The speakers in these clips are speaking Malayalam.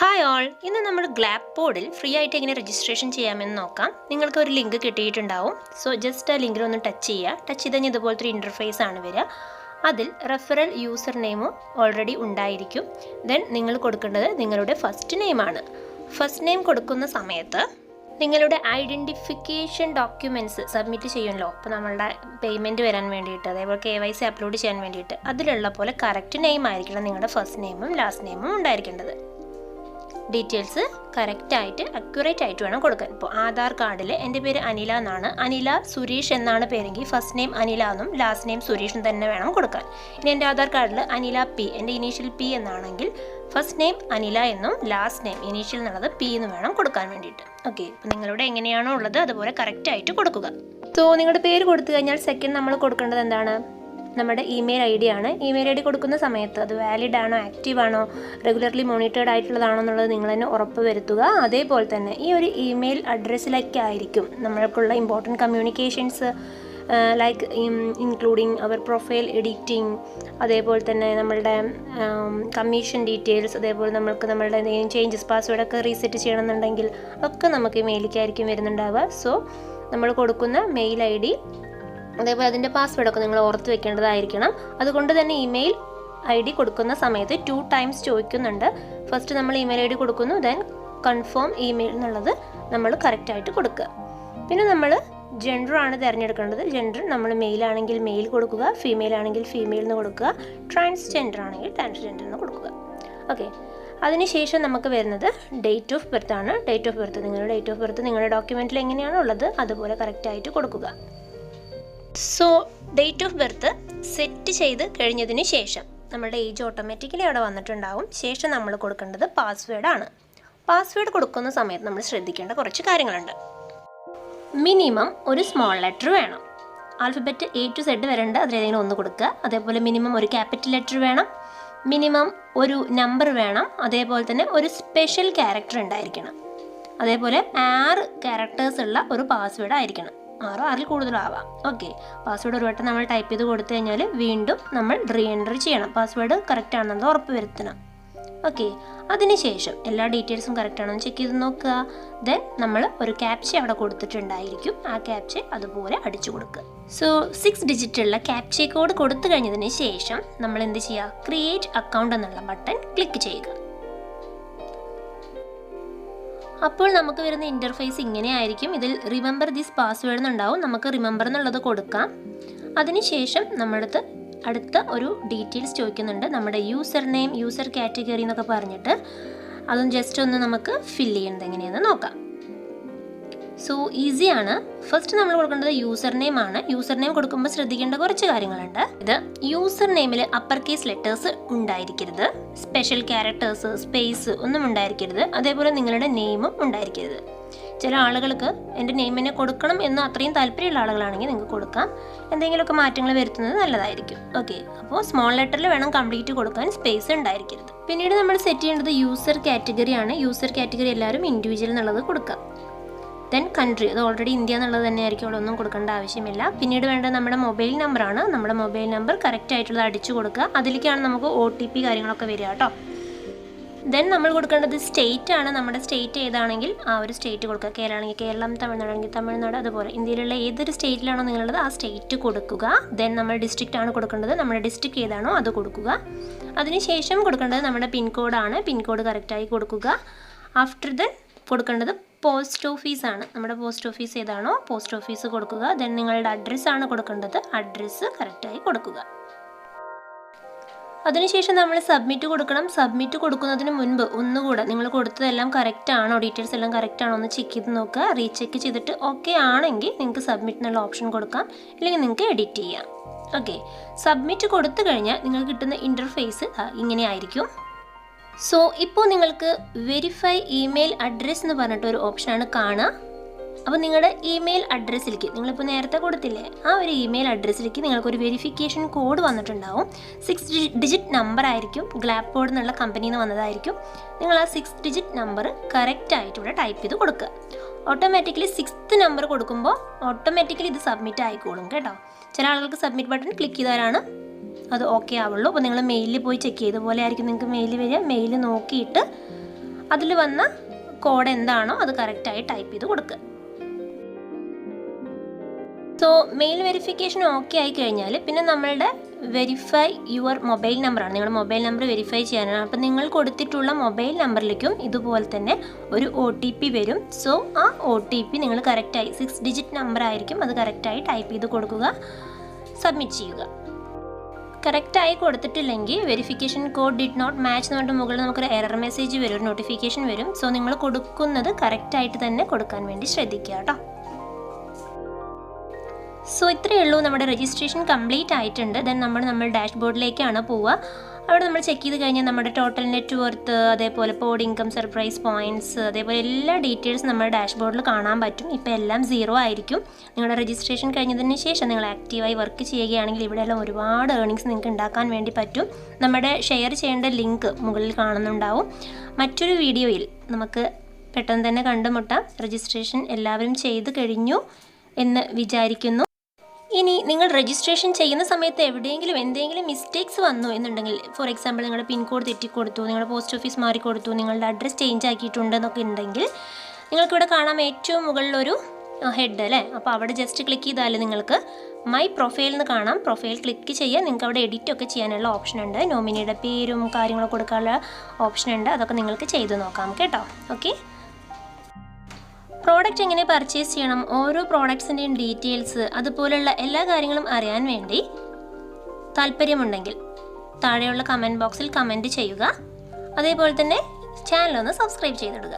ഹായ് ഓൾ ഇന്ന് നമ്മൾ ഗ്ലാബ് ബോർഡിൽ ഫ്രീ ആയിട്ട് എങ്ങനെ രജിസ്ട്രേഷൻ ചെയ്യാമെന്ന് നോക്കാം. നിങ്ങൾക്ക് ഒരു ലിങ്ക് കിട്ടിയിട്ടുണ്ടാവും. സോ ജസ്റ്റ് ആ ലിങ്കിൽ ഒന്ന് ടച്ച് ചെയ്യുക. ടച്ച് ചെയ്ത് കഴിഞ്ഞാൽ ഇതുപോലത്തെ ഒരു ഇന്റർഫേസ് ആണ് വരിക. അതിൽ റെഫറൽ യൂസർ നെയിമും ഓൾറെഡി ഉണ്ടായിരിക്കും. ദെൻ നിങ്ങൾ കൊടുക്കേണ്ടത് നിങ്ങളുടെ ഫസ്റ്റ് നെയിമാണ് ഫസ്റ്റ് നെയിം കൊടുക്കുന്ന സമയത്ത് നിങ്ങളുടെ ഐഡന്റിഫിക്കേഷൻ ഡോക്യുമെന്റ്സ് സബ്മിറ്റ് ചെയ്യുമല്ലോ. അപ്പോൾ നമ്മളുടെ പേയ്മെന്റ് വരാൻ വേണ്ടിയിട്ട് അതേപോലെ കെ വൈ സി അപ്ലോഡ് ചെയ്യാൻ വേണ്ടിയിട്ട്. അതിലുള്ള പോലെ കറക്റ്റ് നെയിം ആയിരിക്കണം നിങ്ങളുടെ ഫസ്റ്റ് നെയിമും ലാസ്റ്റ് നെയിമും ഉണ്ടായിരിക്കേണ്ടത്. ഡീറ്റെയിൽസ് കറക്റ്റായിട്ട് അക്യുറേറ്റ് ആയിട്ട് വേണം കൊടുക്കാൻ. ഇപ്പോൾ ആധാർ കാർഡിൽ എന്റെ പേര് അനില എന്നാണ്. അനില സുരേഷ് എന്നാണ് പേരെങ്കിൽ ഫസ്റ്റ് നെയിം അനില എന്നും ലാസ്റ്റ് നെയിം സുരേഷും തന്നെ വേണം കൊടുക്കാൻ. ഇനി എന്റെ ആധാർ കാർഡിൽ അനില പി എന്റെ ഇനീഷ്യൽ പി എന്നാണെങ്കിൽ ഫസ്റ്റ് നെയിം അനില എന്നും ലാസ്റ്റ് നെയിം ഇനീഷ്യൽ എന്നുള്ളത് പി എന്ന് വേണം കൊടുക്കാൻ വേണ്ടിയിട്ട്. ഓക്കെ അപ്പോൾ നിങ്ങളുടെ എങ്ങനെയാണോ ഉള്ളത് അതുപോലെ കറക്റ്റായിട്ട് കൊടുക്കുക. സോ നിങ്ങളുടെ പേര് കൊടുത്തു കഴിഞ്ഞാൽ സെക്കൻഡ് നമ്മൾ കൊടുക്കേണ്ടത് എന്താണ്? നമ്മുടെ ഇമെയിൽ ഐ ഡി ആണ്. ഇമെയിൽ ഐ ഡി കൊടുക്കുന്ന സമയത്ത് അത് വാലിഡ് ആണോ ആക്റ്റീവ് ആണോ റെഗുലർലി മോണിറ്റേർഡ് ആയിട്ടുള്ളതാണോ എന്നുള്ളത് നിങ്ങൾ തന്നെ ഉറപ്പ് വരുത്തുക. അതേപോലെ തന്നെ ഈ ഒരു ഇമെയിൽ അഡ്രസ്സിലൊക്കെ ആയിരിക്കും നമ്മൾക്കുള്ള important communications like including our profile editing അതേപോലെ തന്നെ നമ്മളുടെ കമ്മീഷൻ ഡീറ്റെയിൽസ് അതേപോലെ നമ്മൾക്ക് നമ്മളുടെ എന്തെങ്കിലും ചേഞ്ചസ് പാസ്വേഡൊക്കെ റീസെറ്റ് ചെയ്യണമെന്നുണ്ടെങ്കിൽ ഒക്കെ നമുക്ക് മെയിലേക്കായിരിക്കും വരുന്നുണ്ടാവുക. സോ നമ്മൾ കൊടുക്കുന്ന മെയിൽ ഐ ഡി അതേപോലെ അതിന്റെ പാസ്വേഡൊക്കെ നിങ്ങൾ ഓർത്ത് വെക്കേണ്ടതായിരിക്കണം. അതുകൊണ്ട് തന്നെ ഇമെയിൽ ഐ ഡി കൊടുക്കുന്ന സമയത്ത് ടു ടൈംസ് ചോദിക്കുന്നുണ്ട്. ഫസ്റ്റ് നമ്മൾ ഇമെയിൽ ഐ ഡി കൊടുക്കുന്നു ദെൻ കൺഫേം ഇമെയിൽ എന്നുള്ളത് നമ്മൾ കറക്റ്റായിട്ട് കൊടുക്കുക. പിന്നെ നമ്മൾ ജെൻഡർ ആണ് തിരഞ്ഞെടുക്കേണ്ടത്. ജെൻഡർ നമ്മൾ മെയിൽ ആണെങ്കിൽ മെയിൽ കൊടുക്കുക ഫീമെയിൽ ആണെങ്കിൽ ഫീമെയിൽ എന്ന് കൊടുക്കുക. ട്രാൻസ്ജെൻഡർ ആണെങ്കിൽ ട്രാൻസ്ജെൻഡർ എന്ന് കൊടുക്കുക. ഓക്കെ അതിനുശേഷം നമുക്ക് വരുന്നത് ഡേറ്റ് ഓഫ് ബർത്ത് ആണ്. ഡേറ്റ് ഓഫ് ബർത്ത് നിങ്ങളുടെ ഡേറ്റ് ഓഫ് ബർത്ത് നിങ്ങളുടെ ഡോക്യുമെന്റിൽ എങ്ങനെയാണോ ഉള്ളത് അതുപോലെ കറക്റ്റായിട്ട് കൊടുക്കുക. So date of birth set ചെയ്ത് കഴിഞ്ഞതിന് ശേഷം നമ്മുടെ ഏജ് ഓട്ടോമാറ്റിക്കലി അവിടെ വന്നിട്ടുണ്ടാകും ശേഷം നമ്മൾ കൊടുക്കേണ്ടത് പാസ്വേഡാണ് പാസ്വേഡ് കൊടുക്കുന്ന സമയത്ത് നമ്മൾ ശ്രദ്ധിക്കേണ്ട കുറച്ച് കാര്യങ്ങളുണ്ട്. മിനിമം ഒരു സ്മോൾ ലെറ്റർ വേണം. ആൽഫബറ്റ് എ ടു സെഡ് വരേണ്ട അതിലേതെങ്കിലും ഒന്ന് കൊടുക്കുക. അതേപോലെ മിനിമം ഒരു ക്യാപിറ്റൽ ലെറ്റർ വേണം. മിനിമം ഒരു നമ്പർ വേണം. അതേപോലെ തന്നെ ഒരു സ്പെഷ്യൽ ക്യാരക്ടർ ഉണ്ടായിരിക്കണം. അതേപോലെ ആറ് ക്യാരക്ടേഴ്സ് ഉള്ള ഒരു പാസ്വേഡ് ആയിരിക്കണം. ആറോ ആറിൽ കൂടുതലാവാം. ഓക്കെ പാസ്വേഡ് ഒരു വട്ടം നമ്മൾ ടൈപ്പ് ചെയ്ത് കൊടുത്തു കഴിഞ്ഞാൽ വീണ്ടും നമ്മൾ റീ എൻട്രി ചെയ്യണം. പാസ്വേഡ് കറക്റ്റ് ആണെന്നത് ഉറപ്പ് വരുത്തണം. ഓക്കെ അതിനുശേഷം എല്ലാ ഡീറ്റെയിൽസും കറക്റ്റ് ആണോ ചെക്ക് ചെയ്ത് നോക്കുക. ദെൻ നമ്മൾ ഒരു ക്യാപ്ച അവിടെ കൊടുത്തിട്ടുണ്ടായിരിക്കും. ആ ക്യാപ്ച അതുപോലെ അടിച്ചു കൊടുക്കുക. സോ സിക്സ് ഡിജിറ്റുള്ള ക്യാപ്ച കോഡ് കൊടുത്തു കഴിഞ്ഞതിന് ശേഷം നമ്മൾ എന്ത് ചെയ്യുക? ക്രിയേറ്റ് അക്കൗണ്ട് എന്നുള്ള ബട്ടൺ ക്ലിക്ക് ചെയ്യുക. അപ്പോൾ നമുക്ക് വരുന്ന ഇന്റർഫേസ് ഇങ്ങനെ ആയിരിക്കും. ഇതിൽ റിമെമ്പർ ദിസ് പാസ്വേഡ് എന്നുണ്ടാവും. നമുക്ക് റിമെമ്പർ എന്നുള്ളത് കൊടുക്കാം. അതിനുശേഷം നമ്മളടുത്ത് അടുത്ത ഒരു ഡീറ്റെയിൽസ് ചോദിക്കുന്നുണ്ട്. നമ്മുടെ യൂസർ നെയിം യൂസർ കാറ്റഗറി എന്നൊക്കെ പറഞ്ഞിട്ട്. അതും ജസ്റ്റ് ഒന്ന് നമുക്ക് ഫില്ല് ചെയ്യുന്നത് എങ്ങനെയാണെന്ന് നോക്കാം. സോ ഈസിയാണ് ഫസ്റ്റ് നമ്മൾ കൊടുക്കേണ്ടത് യൂസർ നെയിം ആണ്. യൂസർ നെയിം കൊടുക്കുമ്പോൾ ശ്രദ്ധിക്കേണ്ട കുറച്ച് കാര്യങ്ങളുണ്ട്. ഇത് യൂസർ നെയിമിൽ അപ്പർ കേസ് ലെറ്റേഴ്സ് ഉണ്ടായിരിക്കരുത്. സ്പെഷ്യൽ ക്യാരക്ടേഴ്സ് സ്പേസ് ഒന്നും ഉണ്ടായിരിക്കരുത്. അതേപോലെ നിങ്ങളുടെ നെയിമും ഉണ്ടായിരിക്കരുത്. ചില ആളുകൾക്ക് എന്റെ നെയിമിനെ കൊടുക്കണം എന്ന് അത്രയും താല്പര്യമുള്ള ആളുകളാണെങ്കിൽ നിങ്ങൾക്ക് കൊടുക്കാം. എന്തെങ്കിലുമൊക്കെ മാറ്റങ്ങൾ വരുത്തുന്നത് നല്ലതായിരിക്കും. ഓക്കെ അപ്പോൾ സ്മോൾ ലെറ്ററിൽ വേണം കംപ്ലീറ്റ് കൊടുക്കാൻ സ്പേസ് ഉണ്ടായിരിക്കരുത്. പിന്നീട് നമ്മൾ സെറ്റ് ചെയ്യേണ്ടത് യൂസർ കാറ്റഗറിയാണ് യൂസർ കാറ്റഗറി എല്ലാവരും ഇൻഡിവിജ്വൽ എന്നുള്ളത് കൊടുക്കുക. ദെൻ കൺട്രി അത് ഓൾറെഡി ഇന്ത്യ എന്നുള്ളത് തന്നെ ആയിരിക്കും അവിടെ ഒന്നും കൊടുക്കേണ്ട ആവശ്യമില്ല. പിന്നീട് വേണ്ടത് നമ്മുടെ മൊബൈൽ നമ്പറാണ്. നമ്മുടെ മൊബൈൽ നമ്പർ കറക്റ്റ് ആയിട്ടുള്ളത് അടിച്ചു കൊടുക്കുക. അതിലേക്കാണ് നമുക്ക് ഒ ടി പി കാര്യങ്ങളൊക്കെ വരിക കേട്ടോ. ദെൻ നമ്മൾ കൊടുക്കേണ്ടത് സ്റ്റേറ്റ് ആണ്. നമ്മുടെ സ്റ്റേറ്റ് ഏതാണെങ്കിൽ ആ ഒരു സ്റ്റേറ്റ് കൊടുക്കുക. കേരള ആണെങ്കിൽ കേരളം തമിഴ്നാടാണെങ്കിൽ തമിഴ്നാട് അതുപോലെ ഇന്ത്യയിലുള്ള ഏതൊരു സ്റ്റേറ്റിലാണോ നിങ്ങളുള്ളത് ആ സ്റ്റേറ്റ് കൊടുക്കുക. ദെൻ നമ്മൾ ഡിസ്ട്രിക്റ്റ് ആണ് കൊടുക്കേണ്ടത്. നമ്മുടെ ഡിസ്ട്രിക്ട് ഏതാണോ അത് കൊടുക്കുക. അതിനുശേഷം കൊടുക്കേണ്ടത് നമ്മുടെ പിൻകോഡാണ് പിൻകോഡ് കറക്റ്റായി കൊടുക്കുക. ആഫ്റ്റർ ദെൻ കൊടുക്കേണ്ടത് പോസ്റ്റ് ഓഫീസാണ് നമ്മുടെ പോസ്റ്റ് ഓഫീസ് ഏതാണോ പോസ്റ്റ് ഓഫീസ് കൊടുക്കുക. ദെൻ നിങ്ങളുടെ അഡ്രസ്സാണ് കൊടുക്കേണ്ടത്. അഡ്രസ്സ് കറക്റ്റായി കൊടുക്കുക. അതിനുശേഷം നമ്മൾ സബ്മിറ്റ് കൊടുക്കണം. സബ്മിറ്റ് കൊടുക്കുന്നതിന് മുൻപ് ഒന്നുകൂടെ നിങ്ങൾ കൊടുത്തതെല്ലാം കറക്റ്റ് ആണോ ഡീറ്റെയിൽസ് എല്ലാം കറക്റ്റ് ആണോ എന്ന് ചെക്ക് ചെയ്ത് നോക്കുക. റീചെക്ക് ചെയ്തിട്ട് ഓക്കെ ആണെങ്കിൽ നിങ്ങൾക്ക് സബ്മിറ്റ് എന്നുള്ള ഓപ്ഷൻ കൊടുക്കാം. ഇല്ലെങ്കിൽ നിങ്ങൾക്ക് എഡിറ്റ് ചെയ്യാം. ഓക്കെ സബ്മിറ്റ് കൊടുത്തു കഴിഞ്ഞാൽ നിങ്ങൾക്ക് കിട്ടുന്ന ഇന്റർഫേസ് ഇങ്ങനെ ആയിരിക്കും. സോ ഇപ്പോൾ നിങ്ങൾക്ക് വെരിഫൈ ഇമെയിൽ അഡ്രസ്സ് എന്ന് പറഞ്ഞിട്ട് ഒരു ഓപ്ഷനാണ് കാണുക അപ്പോൾ നിങ്ങളുടെ ഇമെയിൽ അഡ്രസ്സിലേക്ക് നിങ്ങളിപ്പോൾ നേരത്തെ കൊടുത്തില്ലേ ആ ഒരു ഇമെയിൽ അഡ്രസ്സിലേക്ക് നിങ്ങൾക്കൊരു വെരിഫിക്കേഷൻ കോഡ് വന്നിട്ടുണ്ടാവും. സിക്സ് ഡിജിറ്റ് നമ്പർ ആയിരിക്കും ഗ്ലാപ്പ് ബോർഡ് എന്നുള്ള കമ്പനിയിൽ നിന്ന് വന്നതായിരിക്കും. നിങ്ങൾ ആ സിക്സ് ഡിജിറ്റ് നമ്പർ കറക്റ്റ് ആയിട്ട് ഇവിടെ ടൈപ്പ് ചെയ്ത് കൊടുക്കുക. ഓട്ടോമാറ്റിക്കലി സിക്സ്ത് നമ്പർ കൊടുക്കുമ്പോൾ ഓട്ടോമാറ്റിക്കലി ഇത് സബ്മിറ്റ് ആയിക്കോളും കേട്ടോ. ചില ആളുകൾക്ക് സബ്മിറ്റ് ബട്ടൺ ക്ലിക്ക് ചെയ്താലാണ് അത് ഓക്കെ ആവുള്ളൂ. അപ്പോൾ നിങ്ങൾ മെയിലിൽ പോയി ചെക്ക് ചെയ്ത പോലെ ആയിരിക്കും നിങ്ങൾക്ക് മെയിൽ വരിക. മെയിൽ നോക്കിയിട്ട് അതിൽ വന്ന കോഡ് എന്താണോ അത് കറക്റ്റായി ടൈപ്പ് ചെയ്ത് കൊടുക്കുക സോ മെയിൽ വെരിഫിക്കേഷൻ ഓക്കെ ആയി കഴിഞ്ഞാൽ പിന്നെ നമ്മളുടെ വെരിഫൈ യുവർ മൊബൈൽ നമ്പറാണ് നിങ്ങൾ മൊബൈൽ നമ്പർ വെരിഫൈ ചെയ്യാനാണ്. അപ്പം നിങ്ങൾ കൊടുത്തിട്ടുള്ള മൊബൈൽ നമ്പറിലേക്കും ഇതുപോലെ തന്നെ ഒരു ഒ ടി പി വരും. സോ ആ ഒ ടി പി നിങ്ങൾ കറക്റ്റായി സിക്സ് ഡിജിറ്റ് നമ്പർ ആയിരിക്കും അത് കറക്റ്റായി ടൈപ്പ് ചെയ്ത് കൊടുക്കുക. സബ്മിറ്റ് ചെയ്യുക. കറക്റ്റായി കൊടുത്തിട്ടില്ലെങ്കിൽ verification code did not match എന്ന് പറഞ്ഞിട്ട് മുകളിൽ നമുക്കൊരു എറർ മെസ്സേജ് വരും ഒരു നോട്ടിഫിക്കേഷൻ വരും. സോ നിങ്ങൾ കൊടുക്കുന്നത് കറക്റ്റായിട്ട് തന്നെ കൊടുക്കാൻ വേണ്ടി ശ്രദ്ധിക്കുക കേട്ടോ. സോ ഇത്രയേ ഉള്ളൂ നമ്മുടെ രജിസ്ട്രേഷൻ കംപ്ലീറ്റ് ആയിട്ടുണ്ട്. ദെൻ നമ്മൾ നമ്മൾ ഡാഷ്ബോർഡിലേക്കാണ് പോവുക. അവിടെ നമ്മൾ ചെക്ക് ചെയ്ത് കഴിഞ്ഞാൽ നമ്മുടെ ടോട്ടൽ നെറ്റ് വർത്ത് അതേപോലെ പോഡ് ഇൻകം സർപ്രൈസ് പോയിന്റ്സ് അതേപോലെ എല്ലാ ഡീറ്റെയിൽസ് നമ്മുടെ ഡാഷ്ബോർഡിൽ കാണാൻ പറ്റും. ഇപ്പോൾ എല്ലാം സീറോ ആയിരിക്കും. നിങ്ങളുടെ രജിസ്ട്രേഷൻ കഴിഞ്ഞതിന് ശേഷം നിങ്ങൾ ആക്റ്റീവായി വർക്ക് ചെയ്യുകയാണെങ്കിൽ ഇവിടെയെല്ലാം ഒരുപാട് ഏർണിങ്സ് നിങ്ങൾക്ക് ഉണ്ടാക്കാൻ വേണ്ടി പറ്റും. നമ്മുടെ ഷെയർ ചെയ്യേണ്ട ലിങ്ക് മുകളിൽ കാണുന്നുണ്ടാവും. മറ്റൊരു വീഡിയോയിൽ നമുക്ക് പെട്ടെന്ന് തന്നെ കണ്ടുമുട്ടാം. രജിസ്ട്രേഷൻ എല്ലാവരും ചെയ്ത് കഴിഞ്ഞു എന്ന് വിചാരിക്കുന്നു. ഇനി നിങ്ങൾ രജിസ്ട്രേഷൻ ചെയ്യുന്ന സമയത്ത് എവിടെയെങ്കിലും എന്തെങ്കിലും മിസ്റ്റേക്സ് വന്നു എന്നുണ്ടെങ്കിൽ ഫോർ എക്സാമ്പിൾ നിങ്ങളുടെ പിൻകോഡ് തെറ്റിക്കൊടുത്തു നിങ്ങളുടെ പോസ്റ്റ് ഓഫീസ് മാറിക്കൊടുത്തു നിങ്ങളുടെ അഡ്രസ്സ് ചേഞ്ച് ആക്കിയിട്ടുണ്ടെന്നൊക്കെ ഉണ്ടെങ്കിൽ നിങ്ങൾക്കിവിടെ കാണാം ഏറ്റവും മുകളിലൊരു ഹെഡ് അല്ലേ? അപ്പോൾ അവിടെ ജസ്റ്റ് ക്ലിക്ക് ചെയ്താൽ നിങ്ങൾക്ക് മൈ പ്രൊഫൈൽ എന്ന് കാണാം. പ്രൊഫൈൽ ക്ലിക്ക് ചെയ്യുക നിങ്ങൾക്ക് അവിടെ എഡിറ്റ് ഒക്കെ ചെയ്യാനുള്ള ഓപ്ഷൻ ഉണ്ട്. നോമിനിയുടെ പേരും കാര്യങ്ങളും കൊടുക്കാനുള്ള ഓപ്ഷൻ ഉണ്ട്. അതൊക്കെ നിങ്ങൾക്ക് ചെയ്തു നോക്കാം കേട്ടോ. ഓക്കെ പ്രോഡക്റ്റ് എങ്ങനെ പർച്ചേസ് ചെയ്യണം ഓരോ പ്രോഡക്ട്സിന്റെയും ഡീറ്റെയിൽസ് അതുപോലുള്ള എല്ലാ കാര്യങ്ങളും അറിയാൻ വേണ്ടി താല്പര്യമുണ്ടെങ്കിൽ താഴെയുള്ള കമന്റ് ബോക്സിൽ കമന്റ് ചെയ്യുക. അതേപോലെ തന്നെ ചാനൽ ഒന്ന് സബ്സ്ക്രൈബ് ചെയ്തിടുക.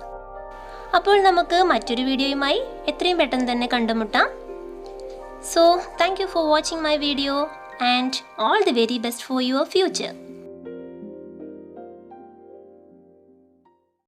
അപ്പോൾ നമുക്ക് മറ്റൊരു വീഡിയോയുമായി എത്രയും പെട്ടെന്ന് തന്നെ കണ്ടുമുട്ടാം. So thank you for watching my video and all the very best for your future